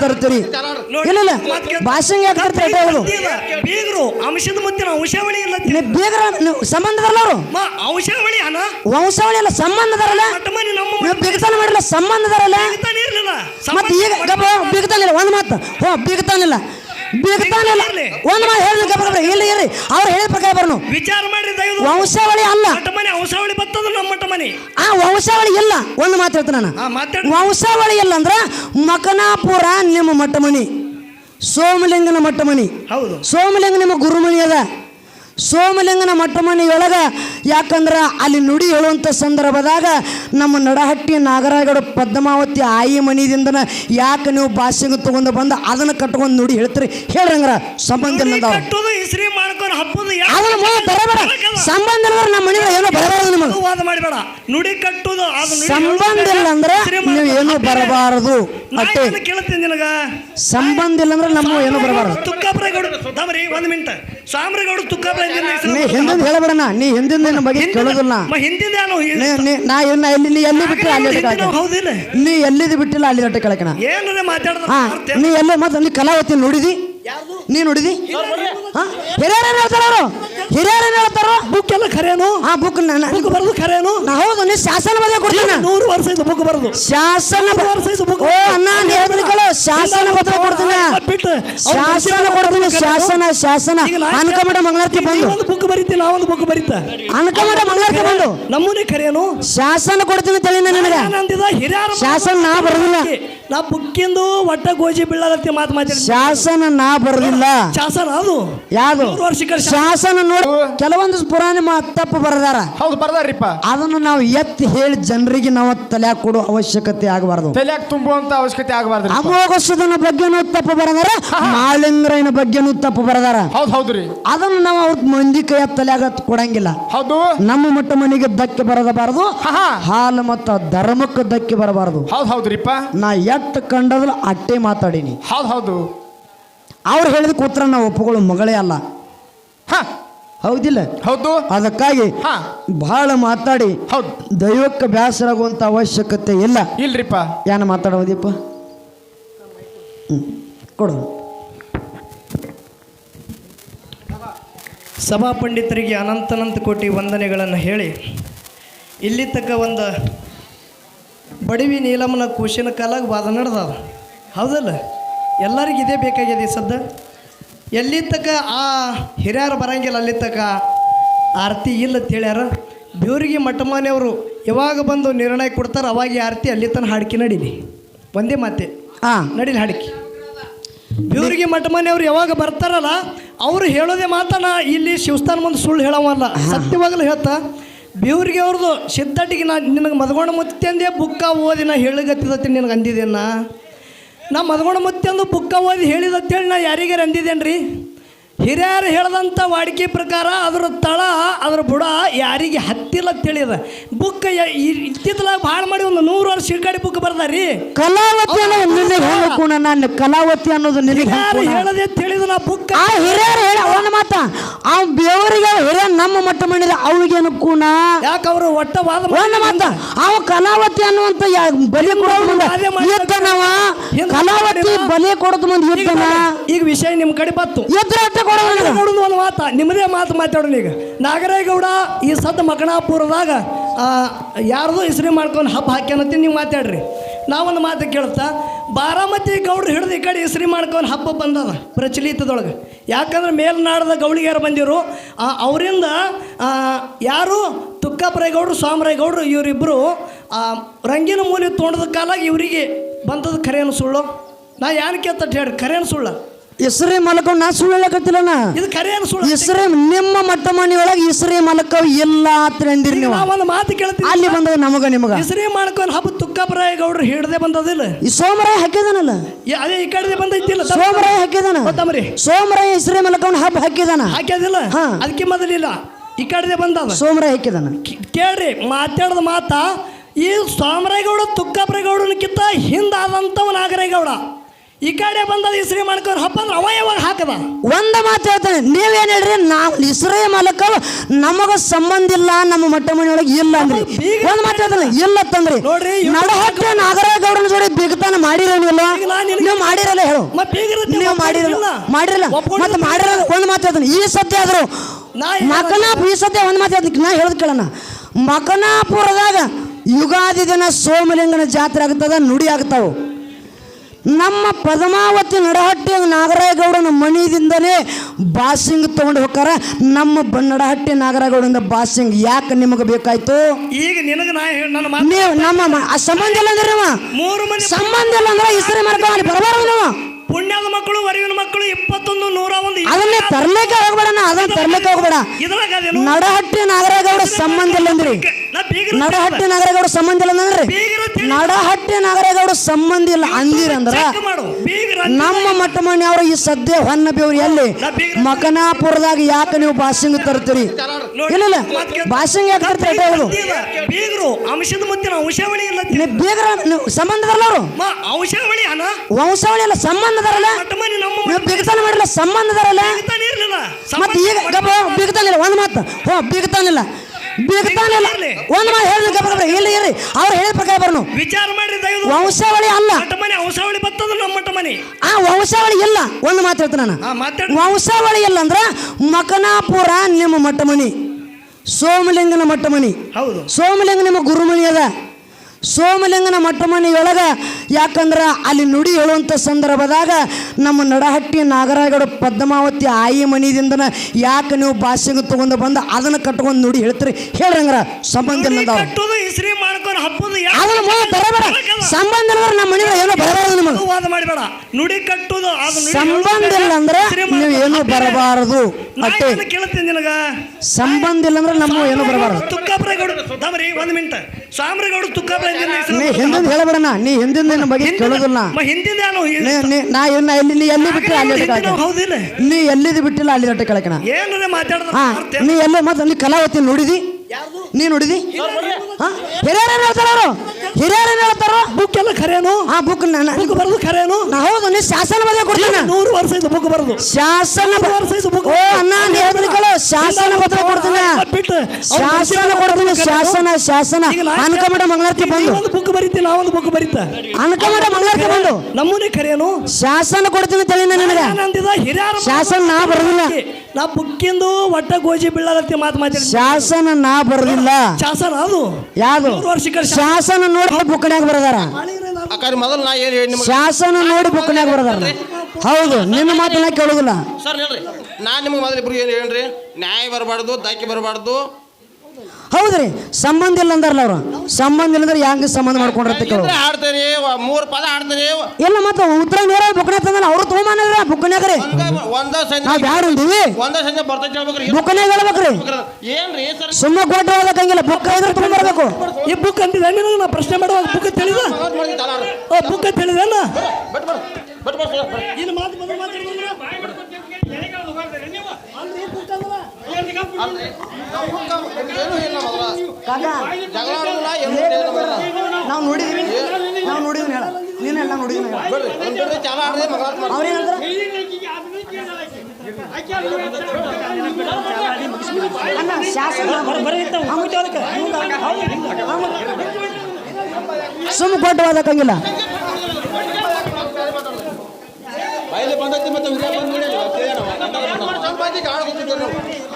ತರ್ತೀರಿ? ಇಲ್ಲ ಇಲ್ಲ. ಭಾಷಣ ಯಾಕೆ ತರ್ತೀರಿ? ಹೇಳೋದು ಬೀಗರು ಅಂಶದ ಮುಂದೆ ಅಂಶಾವಳಿ ಇಲ್ಲ ನೀವು ಬೇಗರ ನೀವು ಸಂಬಂಧದಲ್ಲ ಅವರು ಅಂಶಾವಳಿ ಹಣ ವಂಶಾವಳಿ ಅಲ್ಲ ಸಂಬಂಧದಾರಲ್ಲ ನೀವು ಬಿಗತಾನ ಮಾಡಿಲ್ಲ ಸಂಬಂಧದಾರಲ್ಲ ಮತ್ತೆ ಈಗ ಬಿಗತಾನಿಲ್ಲ ಒಂದು ಮಾತು. ಹೋ ಬಿಗತಾನಿಲ್ಲ ಬಿಗತಾನಿಲ್ಲ ಒಂದು ಮಾತು ಹೇಳಿದ ಗಬ್ಬ ಇಲ್ಲ ಇರ್ರಿ. ಅವ್ರು ಹೇಳಿದ ಪ್ರಕಾರ ಬರ್ನು. ವಿಚಾರ ಮಾಡಿ ದಯವಿಟ್ಟು ವಂಶಾವಳಿ ಅಲ್ಲ. ಮನೆ ವಂಶಾವಳಿ ಬರ್ತದ ನಮ್ಮ ಮಟ್ಟ ಮನೆ. ಆ ವಂಶಾವಳಿ ಇಲ್ಲ. ಒಂದು ಮಾತು ಹೇಳ್ತೀನಿ ನಾನು. ವಂಶಾವಳಿ ಇಲ್ಲ ಅಂದ್ರ ಮಕನಾಪುರ ನಿಮ್ಮ ಮಟ್ಟಮಣಿ ಸೋಮಲಿಂಗನ ಮಟ್ಟಮಣಿ ಹೌದು. ಸೋಮಲಿಂಗ ನಿಮ್ಮ ಗುರುಮಣಿ ಅದ. ಸೋಮಲಿಂಗನ ಮಟ್ಟಮಣಿಯೊಳಗ ಯಾಕಂದ್ರೆ ಅಲ್ಲಿ ನುಡಿ ಹೇಳುವಂಥ ಸಂದರ್ಭದಾಗ ನಮ್ಮ ನಡಹಟ್ಟಿ ನಾಗರಾಯಗಡ ಪದ್ಮಾವತಿ ಆಯಿ ಮನಿದಿಂದ ಯಾಕೆ ನೀವು ಭಾಷೆಗೆ ತೊಗೊಂಡು ಬಂದ? ಅದನ್ನು ಕಟ್ಕೊಂಡು ನುಡಿ ಹೇಳ್ತೀರಿ. ಹೇಳ್ರಂಗ್ರ ಸಂಬಂಧ ಸಂಬಂಧ ಇಲ್ಲ ನಮ್ಮ ಮನೆ ಏನೋ ಬರಬಾರದು ನಿಮಗೆ. ನುಡಿ ಕಟ್ಟುದು ಸಂಬಂಧ ಇಲ್ಲ ಅಂದ್ರೆ ನೀವು ಏನು ಬರಬಾರದು. ಅಷ್ಟೇ ಸಂಬಂಧ ಇಲ್ಲ ಅಂದ್ರೆ ನಮ್ಮ ಏನು ಬರಬಾರದು. ತುಕ್ಕಾಪುರಗೌಡ ಒಂದ್ ಮಿನಿಟ್. ಸಾಮ್ರಗೌಡ ನೀ ಹಿಂದಿಂದ ಹೇಳಬೇಡಣ ನೀ ಹಿಂದಿಂದ ನಿನ್ನ ಬಗ್ಗೆ ಕೇಳೋದಿಲ್ಲ. ಹಿಂದಿಂದ ನೀ ನೀ- ನಾ ಏನ್ ಎಲ್ಲಿ ನೀ ಎಲ್ಲಿ ಬಿಟ್ಟಿಲ್ಲ ಅಲ್ಲಿ ಹೌದಿಲ್ಲ. ನೀ ಎಲ್ಲಿದ್ ಬಿಟ್ಟಿಲ್ಲ ಅಲ್ಲಿ ಗಟ್ಟ ಕೆಳಕಣ. ಏನಾರ ಮಾತಾಡಿದ್ರೆ ಹಾ ನೀ ಎಲ್ಲ ಮತ್ತೆ ನೀ ಕಲಾವತಿ ನೋಡಿದಿ? ನೀ ನೋಡಿದಿ? ಹಾ? ಹಿರಿಯರೇನು ಹೇಳ್ತಾರ ಅವರು? ಹೇಳ್ತಾರ ಬುಕ್ ಎಲ್ಲ ಖರೇನು? ಆ ಬುಕ್ ಬುಕ್ ಬರೋದು ಖರೇನು? ನಾ ಹೌದು ನೀ ಶಾಸನ ಮೇಲೆ ಕೊಡ್ತೀನಿ. ನೂರು ವರ್ಷ ಇದು ಬುಕ್ ಬರೋದು. ಶಾಸನ ಬ- ವರ್ಷ ಇದು ಓ ಅಣ್ಣ ಶಾಸನ ಪತ್ರ ಕೊಡ್ತೀನಿ. ಬಿಟ್ಟು ಶಾಸನ ಕೊಡ್ತೀನಿ. ಶಾಸನ ಶಾಸನ. ಅನ್ಕಮಡ ಮಂಗಳಾರತಿ ಬಂದು. ಒಂದು ಬುಕ್ ಬರೀತಿ ನಾ ಒಂದು ಬುಕ್ ಬರೀತ ಅನ್ಕಮಡ ಮಂಗಳಾರತಿ ಬಂದು. ನಮ್ಮನೆ ಕರೆಯನು. ಶಾಸನ ಕೊಡ್ತೀನಿ ತಳಿ ನನಗೆ. ಹಿರಿಯರ ಶಾಸನ ನಾ ಬರೋದಿಲ್ಲ. ನಾ ಬುಕ್ಕಿಂದು ಒಟ್ಟ ಗೋಜಿ ಬೀಳಲತ್ತಿ ಮಾತು ಮಾತಾಡಿ ಶಾಸನ ನಾ ಬರೋದಿಲ್ಲ. ಶಾಸನ ಅದು. ಯಾವುದು? ನೂರು ಶಾಸನ. ನೋಡಿ. ಕೆಲವೊಂದು ಪುರಾಣ ಮಾತು ತಪ್ಪು ಬರದಾರ. ಹೌದು ಬರ್ದಾರಿಪ್ಪ ಅದನ್ನು ನಾವು ಎತ್ತಿ ಹೇಳಿ ಜನರಿಗೆ ನಾವು ತಲೆ ಕೊಡೋ ಅವಶ್ಯಕತೆ ಆಗಬಾರ್ದು. ತಲೆ ತುಂಬುವಂತ ಅವಶ್ಯಕತೆ ಆಗಬಾರ್ದ್ರಿ ಅಮೋಘಸದನ ಬಗ್ಗೆನೂ ತಪ್ಪು ಬರದಾರ ಮಾಳಿಂಗರೈನ ಬಗ್ಗೆನೂ ತಪ್ಪು ಬರದಾರ. ಹೌದು ಹೌದ್ರಿ. ಅದನ್ನ ನಾವು ಅವ್ರ ಮಂದಿ ಕೈಯ ತಲೆಯಾಗ ಕೊಡಂಗಿಲ್ಲ. ಹೌದು. ನಮ್ಮ ಮಟ್ಟ ಮನೆಗೆ ಧಕ್ಕೆ ಹಾ ಹಾಲು ಮತ್ತು ಧರ್ಮಕ್ಕೆ ಧಕ್ಕೆ ಬರಬಾರದು. ಹೌದು ಹೌದ್ರಿಪ್ಪ. ನಾ ಎಟ್ಟು ಕಂಡದ್ರು ಅಟ್ಟೆ ಮಾತಾಡೀನಿ. ಹೌದು ಹೌದು. ಅವ್ರು ಹೇಳಿದ ಕೂತ್ರ ನಾವು ಒಪ್ಪುಗಳು ಮಗಳೇ ಅಲ್ಲ. ಹಾ. ಹೌದಿಲ್ಲ? ಹೌದು. ಅದಕ್ಕಾಗಿ ಹಾ. ಬಹಳ ಮಾತಾಡಿ ಹೌದು. ದೈವಕ್ಕೆ ಬ್ಯಾಸರಾಗುವಂತ ಅವಶ್ಯಕತೆ ಇಲ್ಲ. ಇಲ್ರಿಪ್ಪ. ಏನು ಮಾತಾಡೋದೀಪ ಹ್ಞೂ ಕೊಡು. ಸಭಾ ಪಂಡಿತರಿಗೆ ಅನಂತನಂತ ಕೋಟಿ ವಂದನೆಗಳನ್ನು ಹೇಳಿ ಇಲ್ಲಿ ತಕ್ಕ ಒಂದು ಬಡವಿ ನೀಲಮ್ಮನ ಕೂಶಿನ ಕಾಲಾಗ ವಾದ ನಡೆದಾವ ಹೌದಲ್ಲ? ಎಲ್ಲರಿಗೂ ಇದೇ ಬೇಕಾಗಿದೆ ಈ ಸದ್ದ. ಎಲ್ಲಿ ತಕ್ಕ ಆ ಹಿರಿಯರು ಬರಂಗಿಲ್ಲ ಅಲ್ಲಿ ತಕ್ಕ ಆರತಿ ಇಲ್ಲ ಅಂತ ಹೇಳ್ಯಾರ. ಬೇವ್ರಿಗೆ ಮಠಮಾನೆಯವರು ಯಾವಾಗ ಬಂದು ನಿರ್ಣಯ ಕೊಡ್ತಾರೆ ಅವಾಗ ಆರತಿ ಅಲ್ಲಿ ತನಕ ಹಾಡಿಕೆ ನಡೀಲಿ. ಒಂದೇ ಮಾತೆ. ಹಾಂ ನಡೀಲಿ ಹಾಡಿಕೆ. ಇವ್ರಿಗೆ ಮಠ ಮನೆಯವ್ರು ಯಾವಾಗ ಬರ್ತಾರಲ್ಲ ಅವ್ರು ಹೇಳೋದೇ ಮಾತನ ಇಲ್ಲಿ ಶಿವಸ್ಥಾನ ಮುಂದೆ ಸುಳ್ಳು ಹೇಳವಲ್ಲ. ಸತ್ಯವಾಗಲೂ ಹೇಳ್ತಾ ಬೇವ್ರಿಗೆ ಅವ್ರದ್ದು ಸಿದ್ಧಟಿಗೆ ನಾ ನಿನಗೆ ಮದಗೊಂಡ ಮುತ್ತಂದೆ ಬುಕ್ಕ ಓದಿ ನಾ ಹೇಳಿಗತ್ತಿದತ್ತೀನಿ ನಿನಗೆ ಅಂದಿದ್ದೇನ? ನಾ ಮದಗೊಂಡ ಮುತ್ತಂದು ಬುಕ್ಕ ಓದಿ ಹೇಳಿದತ್ತೇಳಿ ನಾ ಯಾರಿಗಾರ ಅಂದಿದ್ದೇನ್ರಿ? ಹಿರಿಯರು ಹೇಳ್ದಂಥ ವಾಡಿಕೆ ಪ್ರಕಾರ ಅದ್ರ ತಳ ಅದ್ರ ಬುಡ ಯಾರಿಗೆ ಹತ್ತಿಲ್ಲ ತಿಳಿಯದ. ಬುಕ್ ಇತ್ತಿತ್ತಲಾಗ ಭಾಳ ಮಾಡಿ ಒಂದು ನೂರು ವರ್ಷ ಶಿರ್ಕಾಡಿ ಬುಕ್ ಬರ್ದಾರಿ ಕಲಾವತಿ ಅನ್ನೋದು ನಿನಗೆ ನನ್ನ ಕಲಾವತಿ ಅನ್ನೋದು ನಿನಗೆ? ಹೇಳದೆ ತಿಳಿದ ನಾ ಬುಕ್ ಆ ಹಿರಿಯರು ಮಾತ ಆ ಬೇವರಿಗೆ ಹಿರಿಯ ನಮ್ಮ ಮಟ್ಟ ಮಾಡಿದ ಅವ್ರಿಗೇನು ಕೂಣ ಯಾಕೆ ಅವರು ಒಟ್ಟ ವಾದ ಒಂದು ಮಾತ ಅವ ಕಲಾವತಿ ಅನ್ನುವಂತ ಬಲಿ ಕೊಡೋದು ಕಲಾವತಿ ಬಲಿ ಕೊಡೋದು ಮುಂದೆ ಈಗ ಈಗ ವಿಷಯ ನಿಮ್ಮ ಕಡೆ ಬತ್ತು. ಎದ್ರ ಅಷ್ಟೇ ಕೊಡೋದು. ನೋಡುದು ಒಂದು ಮಾತ ನಿಮ್ಮದೇ ಮಾತು ಮಾತಾಡೋಣ ಈಗ. ನಾಗರೇಗೌಡ ಈ ಸದ್ದು ಮಕಣಾಪುರದಾಗ ಯಾರ್ದು ಯಾರ್ದೋ ಹೆಸರು ಮಾಡ್ಕೊಂಡು ಹಬ್ಬ ಹಾಕ್ಯಾನಂತ ನೀವು ಮಾತಾಡ್ರಿ. ನಾವೊಂದು ಮಾತು ಕೇಳ್ತಾ ಬಾರಾಮತಿ ಗೌಡ್ರು ಹಿಡಿದು ಈ ಕಡೆ ಹೆಸರು ಮಾಡ್ಕೊಂಡು ಹಬ್ಬ ಬಂದದ ಪ್ರಚಲಿತದೊಳಗೆ. ಯಾಕಂದ್ರೆ ಮೇಲ್ನಾಡದ ಗೌಳಿಗ್ಯಾರು ಬಂದಿರು. ಆ, ಅವರಿಂದ ಯಾರು? ತುಕ್ಕಪ್ಪರೇಗೌಡರು ಸ್ವಾಮರೇಗೌಡರು ಇವರಿಬ್ಬರು ರಂಗಿನ ಮೂಲೆ ತೋಣದ ಕಾಲಾಗಿ ಇವರಿಗೆ ಬಂದದ್ದು ಖರೇನು ಸುಳ್ಳು. ನಾ ಯಾರು ಕೇಳ್ತಟ್ಟು ಹೇಳಿ ಖರೇನು ಸುಳ್ಳು. ಇಸ್ರೇ ಮಲಕೊಂಡು ನಾ ಸುಳ್ಳು ಇದು ಖರೇನು ಸುಳ್ಳು ಇಸ್ರೇ ನಿಮ್ಮ ಮಟ್ಟ ಮನೆಯೊಳಗೆ ಇಸ್ರೇ ಮಲಕ ಇಲ್ಲ ಅಂತ ಅಂದಿರಿ ನೀವು. ಒಂದು ಮಾತು ಕೇಳ್ತೀವಿ ಅಲ್ಲಿ ಬಂದಾಗ ನಮಗ ನಿಮಗ. ಇಸ್ರೇ ಮಾಡ್ಕೊಂಡು ಹಬ್ಬ ತುಕ್ಕಪ್ಪರಾಯ ಗೌಡ್ರು ಹಿಡ್ದೆ ಬಂದದಿಲ್ಲ? ಈ ಸೋಮರಾಯ ಹಾಕಿದಾನಲ್ಲ? ಅದೇ ಈ ಕಡೆ ಬಂದೈತಿಲ್ಲ. ಸೋಮರಾಯ ಹಾಕಿದಾನ? ಗೊತ್ತಮ್ರಿ ಸೋಮರಾಯ ಮೇಲೆ ಕಂಡು ಹಬ್ಬ ಹಾಕಿದಾನ? ಹಾಕ್ಯದಿಲ್ಲ? ಹಾ. ಅದಕ್ಕೆ ಮೊದಲಿಲ್ಲ. ಈ ಕಡೆ ಬಂದದ. ಸೋಮರಾಯ ಹಾಕಿದಾನ? ಕೇಳ್ರಿ ಮಾತಾಡದ ಮಾತಾ ಈ ಸೋಮರಾಯಗೌಡ ತುಕ್ಕಪ್ಪರೇಗೌಡನಕ್ಕಿಂತ ಹಿಂದಾದಂಥವ ನಾಗರೇಗೌಡ ಈ ಕಡೆ ಬಂದದ ಇಸ್ರಿ ಮಾಡ್ಕೊಂಡು ಹಬ್ಬ ಅಂದ್ರೆ ಅವ ಯಾವಾಗ ಹಾಕದ? ಒಂದ ಮಾತು ಹೇಳ್ತಾನೆ ನೀವೇನ್ ಹೇಳ್ರಿ? ನಾವು ಇಸ್ರೇ ಮಾಲಕ ನಮಗ ಸಂಬಂಧ ಇಲ್ಲ ನಮ್ಮ ಮಟ್ಟ ಮನೆಯೊಳಗೆ ಇಲ್ಲ ಅಂದ್ರಿ. ಒಂದ್ ಮಾತು ಹೇಳ್ತಾನೆ ಇಲ್ಲ ತಂದ್ರಿ ನೋಡ್ರಿ, ಇವ್ರು- ನಾಗರಾಯ ಜೋಡಿ ಬಿಗತಾನ ಮಾಡಿರೋನಿಲ್ಲ ನೀವು ಮಾಡಿರಲ್ಲ ಹೇಳು. ನೀವು ಮಾಡಿರಲ್ಲ. ಮಾಡಿರಲ್ಲ. ಮತ್ತೆ ಮಾಡಿರಲ್ಲ. ಒಂದ್ ಮಾತು ಹೇಳ್ತಾನೆ ಈ ಸತ್ಯ ಆದ್ರು ಮಕನ ಈ ಸತ್ಯ ಒಂದ್ ಮಾತು ಹೇಳ್ತೀನಿ ನಾ ಹೇಳದ್ ಕೇಳೋಣ. ಮಕನಾಪುರದಾಗ ಯುಗಾದಿ ದಿನ ಸೋಮಲಿಂಗನ ಜಾತ್ರೆ ಆಗ್ತದ ನುಡಿ ಆಗ್ತಾವು. ನಮ್ಮ ಪದ್ಮಾವತಿ ನಡಹಟ್ಟಿ ನಾಗರಾಯಗೌಡನ ಮಣಿದಿಂದನೇ ಬಾಸಿಂಗ್ ತಗೊಂಡು ಹೋಗಾರ ನಮ್ಮ ನಡಹಟ್ಟಿ ನಾಗರಾಯಗೌಡಿಂದ ಬಾಸಿಂಗ್ ಯಾಕೆ ನಿಮಗೆ ಬೇಕಾಯ್ತು? ಈಗ ನಿನಗೆ ನಾ ಹೇಳಿ ನನ್ನ ನೀವು ನಮ್ಮ ಸಂಬಂಧ ಇಲ್ಲ ಅಂದ್ರೆ ನೀವು? ಮೂರು ಮಂದಿ ಸಂಬಂಧ ಇಲ್ಲ ಅಂದ್ರೆ ಹೆಸರು ಮಾಡ್ಕೊಂಡು ಬರಬಾರ್ದು ನೀವು. ಪುಣ್ಯದ ಮಕ್ಕಳು ವರಿವಿನ ಮಕ್ಕಳು ಇಪ್ಪತ್ತೊಂದು ನೂರ ಒಂದು ಅದನ್ನೇ ತರ್ಲಿಕ್ಕೆ ಹೋಗ್ಬೇಡಣ ಅದನ್ನ ತರ್ಲಿಕ್ಕೆ ಹೋಗ್ಬೇಡ. ಇದ್ರಾಗ ಅದೇನು? ನಡಹಟ್ಟಿ ನಾಗರಗೌಡ ಸಂಬಂಧ ಇಲ್ಲ ಅಂದ್ರಿ. ನಾ ಬೀಗರ ನಡಹಟ್ಟಿ ನಾಗರಗೌಡ ಸಂಬಂಧ ಇಲ್ಲ ಅಂದ್ರೆ. ಬೀಗರ ತಿಳಿ- ನಡಹಟ್ಟಿ ನಾಗರಗೌಡ ಸಂಬಂಧ ಇಲ್ಲ ಅಂದಿರಂದ್ರ ಮಾಡು. ನಮ್ಮ ಮಟ್ಟ ಮನೆಯವರು ಈ ಸದ್ಯ ಹೊನ್ನ ಬೇವ್ರಿ ಎಲ್ಲಿ ಮಕನಾಪುರದಾಗ ಯಾಕೆ ನೀವು ಬಾಸಿಂಗ್ ತರ್ತೀರಿ? ಇಲ್ಲ ಇಲ್ಲ. ಬಾಸಿಂಗ್ ಯಾಕೆ ತರ್ತೀರಿ ಬೀಗರು ಅಂಶದ ಮುತ್ತಿನ ಅಂಶಾವಳಿ ಇಲ್ಲ. ನೀವು ಬೀಗ್ರ ನೀವು ಸಂಬಂಧ ಇದಾರಲ್ಲ ಅವರು? ಮ ಅಂಶಾವಳಿ ಅಣ್ಣ? ವಂಶಾವಳಿ ಅಲ್ಲ ಸಂಬಂಧ ಇದಾರಲ್ಲ ಮಟ್ಟ ನಮ್ಮ ನೀವು ಬಿಗತಾನ ಮಾಡಿಲ್ಲ ಸಂಬಂಧ ಇದಾರಲ್ಲ ಮನೆತಾನೆ ಮತ್ತೆ ಈಗ ಬಿಗತಾನಿಲ್ಲ ಒಂದು ಮಾತು. ಹೋ ಬಿಗತಾನಿಲ್ಲ ಬಿಗತಾನಿಲ್ಲ ಒಂದು ಮಾತು ಹೇಳಿ ಗಬ್ಬ ಇಲ್ಲಿ ಇರ್ರಿ. ಅವ್ರು ಹೇಳಿದ ಪ್ರಕಾರ ಬರ್ನು. ವಿಚಾರ ಮಾಡ್ರಿ ದಯವಿಟ್ಟು ವಂಶಾವಳಿ ಅಲ್ಲ. ಮನೆ ವಂಶಾವಳಿ ಬರ್ತದ ನಮ್ಮ ಮಟ್ಟ ಮನೆ. ಆ ವಂಶಾವಳಿ ಇಲ್ಲ. ಒಂದು ಮಾತು ಹೇಳ್ತೀನಿ ನಾನು. ವಂಶಾವಳಿ ಇಲ್ಲ ಅಂದ್ರೆ ಮಕನಾಪುರ ನಿಮ್ಮ ಮಟ್ಟ ಮನಿ. ಸೋಮಲಿಂಗನ ಮಟ್ಟ ಮನಿ. ಹೌದು. ಸೋಮಲಿಂಗ ನಿಮ್ಮ ಗುರುಮನಿ ಅದ. ಸೋಮಲಿಂಗನ ಮಟ್ಟ ಮನೆಯೊಳಗ ಯಾಕಂದ್ರೆ ಅಲ್ಲಿ ನುಡಿ ಹೇಳುವಂಥ ಸಂದರ್ಭದಾಗ ನಮ್ಮ ನಡಹಟ್ಟಿ ನಾಗರಾಗಡ ಪದ್ಮಾವತಿ ಆಯಿ ಮನಿದಿಂದನ ಯಾಕೆ ನೀವು ಭಾಷೆಗೆ ತೊಗೊಂಡು ಬಂದು? ಅದನ್ನು ಕಟ್ಕೊಂಡು ನುಡಿ ಹೇಳ್ತೀರಿ. ಹೇಳ್ರಂಗ್ರ ಸಂಬಂಧ ಸಂಬಂಧ ಇಲ್ಲ ನಮ್ಮ ಮನೆಯೊಳಗೆ ಏನೋ ಬರಬಾರದು ನಿಮಗೆ ಮಾಡಬೇಡ. ನುಡಿ ಕಟ್ಟುದು ಸಂಬಂಧ ಇಲ್ಲ ಅಂದ್ರೆ ನೀವು ಏನೂ ಬರಬಾರದು. ಮತ್ತೆ ಅಷ್ಟೇ ಕೇಳ್ತೀನಿ ನಿನಗ? ಸಂಬಂಧ ಇಲ್ಲ ಅಂದ್ರೆ ನಮ್ಮ ಏನು ಬರಬಾರದು. ತುಕ್ಕಾಪುರ ಗೌಡ ಒಂದ್ ಮಿನಿಟ್. ಸಾಮ್ರಗೌಡ ತುಕ್ಕಾಪುರ ನೀ ಹಿಂದಿಂದ ಹೇಳಬೇಡಣ ನೀ ಹಿಂದಿಂದ ನಿನ್ನ ಬಗ್ಗೆ ಕೇಳೋದಿಲ್ಲ. ಏನು ನೀ ನೀ- ನಾ ಇನ್ನ ಎಲ್ಲಿ ನೀ ಎಲ್ಲಿ ಬಿಟ್ಟಿಲ್ಲ ಅಲ್ಲಿ ನೀ ಎಲ್ಲಿದ್ದು ಬಿಟ್ಟಿಲ್ಲ ಅಲ್ಲಿ ದೊಡ್ಡ ಕೆಳಕಣ ನೀ ಎಲ್ಲ ಮತ್ತೆ ನೀ ಕಲಾವತಿ ನೋಡಿದಿ? ನೀ ನೋಡಿದಿ? ಹಾ? ಹಿರಿಯರು ಹೇಳ್ತಾರ ಅವರು. ಹಿರಿಯರು ಏನ್ ಹೇಳ್ತಾರ? ಬುಕ್ ಎಲ್ಲ ಖರೇನು? ಆ ಬುಕ್ ಬುಕ್ ಬರೋದು ಖರೇನು? ನಾ ಹೌದು ನೀ ಶಾಸನ ಬದೇ ಕೊಡ್ತೀನಿ ನೂರು ವರ್ಷ ಇದು ಬುಕ್ ಬರೋದು. ಶಾಸನ ವರ್ಷ ಇದು book ಓ ಅಣ್ಣ ನೀ ಹೇಳಿದ್ರೆ ಶಾಸನ ಪತ್ರ ಕೊಡ್ತೀನಿ ಬಿಟ್ಟು ಶಾಸನ ಕೊಡ್ತೀನಿ ಶಾಸನ ಶಾಸನ. ಅನ್ಕಮಡ ಮಂಗಳಾರತಿ ಬಂದು. ಒಂದು ಬುಕ್ ಬರೀತಿ ಒಂದು ಬುಕ್ ಬರೀತ. ಅನ್ಕಮಡ ಮಂಗಳಾರತಿ ಬಂದು. ನಮ್ಮನೆ ಖರೇನು? ಶಾಸನ ಕೊಡ್ತೀನಿ ತಳಿ ನನಗೆ? ಹಿರಿಯರ ಶಾಸನ ನಾ ಬರೋದಿಲ್ಲ. ನಾ ಬುಕ್ಕಿಂದು ಒಟ್ಟ ಗೋಜಿ ಬೀಳಲತ್ತಿ ಮಾತು ಮಾತಾಡಿ ಶಾಸನ ನಾ ಬರೋದಿಲ್ಲ. ಶಾಸನ ಅದು ಯಾವುದು? ಶಾಸನ ನೋಡಿ ಬುಕ್ನ್ಯಾಗ ಬರದಾರ? ಅಕ್ಕಾರಿ ಮೊದಲು ನಾ ಏನು ಹೇಳಿ ನಿಮಗೆ? ಶಾಸನ ನೋಡಿ ಬುಕ್ನ್ಯಾಗ ಬರದಾರ. ಹೌದು ನಿನ್ನ ಮಾತನ್ನ ಕೇಳೋದಿಲ್ಲ. ಸರ್ ಹೇಳ್ರಿ. ನಾನು ನಿಮ್ಗೆ ಮೊದಲು ಇಬ್ರು ಏನು ಹೇಳ್ರಿ ನ್ಯಾಯ ಬರಬಾರ್ದು ದಾಕಿ ಬರಬಾರ್ದು ಹೌದ್ರಿ? ಸಂಬಂಧ ಇಲ್ಲ ಅಂದಾರಲ್ಲ ಅವ್ರು. ಸಂಬಂಧ ಇಲ್ಲ ಅಂದ್ರೆ ಹೆಂಗ್ ಸಂಬಂಧ ಮಾಡ್ಕೊಂಡಿರ್ತ ಕೇಳು. ಇದ್ರೆ ಹಾಡ್ತೇನೆ ಮೂರು ಪದ ಆಡ್ತೀರಿ ಇಲ್ಲ ಮತ್ತೆ ಉತ್ತರ ನೇರ ಬುಕ್ನ್ಯಾಗ ತಂದ್ರೆ ಅವ್ರು ತೊಗೊಂಬಂದ್ರ ಬುಕ್ನ್ಯಾಗ ರೀ ಒಂದ ಸಂಜೆ ನಾವ್ ಬ್ಯಾಡ ಅಂದೀವಿ ಒಂದ ಸಂಜೆ ಬರ್ತೈತೆ ಹೇಳ್ಬೇಕ್ರಿ. ಬುಕ್ನ್ಯಾಗ ಹೇಳ್ಬೇಕ್ರಿ. ಏನ್ರಿ ಸರ್? ಸುಮ್ಮ ಕೊಟ್ಟು ಹೋಗಕ್ಕಂಗಿಲ್ಲ ಬುಕ್ ಇದ್ರೆ ತೊಗೊಂಡ್ಬರ್ಬೇಕು ಈ ಬುಕ್ ಅಂತಿದೆ ನಿನಗೆ ನಾ ಪ್ರಶ್ನೆ ಮಾಡುವಾಗ ಬುಕ್ ತಿಳಿದ? ಓ ಬುಕ್ ತಿಳಿದೇನ ಬಟ್ ಬಟ್ ಬಟ್ ಬಟ್ ಇಲ್ಲಿ ಮಾತು ಮಾತಾಡಿದ್ರೆ ಏನು ಇಲ್ಲ ಮೊದಲ ಜಗಳ ಆಡೋದಿಲ್ಲ ಏನು ಇಲ್ಲ ಮೊದಲ ನಾವು ನೋಡಿದೀವಿ. ನಾವು ಹೇಳ. ನೋಡಿದೀನಿ ಹೇಳ. ಮಗಳ ಅವ್ರೇನ್ ಹೇಳ್ತಾರ? ಅಣ್ಣ ಶಾಸನ ಸುಮ್ಮ ಕೊಟ್ಟು ಓದಕ್ಕಂಗಿಲ್ಲ. ಬಂದೈತಿ ಮತ್ತೆ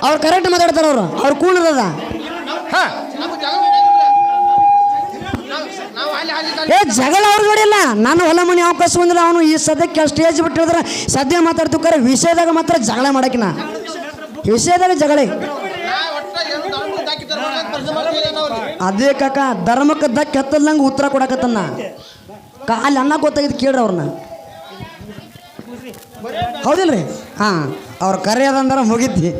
ಅವ್ರು. ಕರೆಕ್ಟ್ ಮಾತಾಡ್ತಾರ ಅವ್ರು. ಅವ್ರು ಅಲ್ಲಿ ಏ ಜಗಳ ಅವ್ರ ನೋಡಿಲ್ಲ ನಾನು ಹೊಲ ಮನೆ ಅವಕಾಶ ಬಂದಿಲ್ಲ ಅವನು ಈ ಸದ್ಯಕ್ಕೆ ಸ್ಟೇಜ್ ಬಿಟ್ಟು ಬಿಟ್ಟಿದ್ರೆ ಸದ್ಯ ಮಾತಾಡ್ತಿದ್ದಾರೆ ವಿಷಯದಾಗ ಮಾತ್ರ ಜಗಳ ಮಾಡಕಿನ ವಿಷಯದಾಗ ಜಗಳ. ಅದೇ ಕಾಕ ಧರ್ಮಕ್ಕೆ ದಕ್ಕ ಹತ್ತಲ್ದಂಗೆ ಉತ್ತರ ಕೊಡಕತ್ತನ್ನ. ಅಲ್ಲಿ ಅನ್ನ ಗೊತ್ತಾಗಿದ್ದು ಕೇಳ್ರಿ ಅವ್ರನ್ನ ಹೌದಿಲ್ರಿ? ಹಾಂ ಅವ್ರ ಕರೆ ಅದಂದ್ರೆ ಮುಗಿತಿ.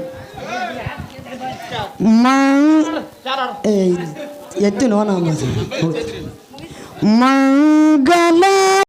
ಎತ್ತಿನೋ ನಮ್ಮ ಮಂಗಲ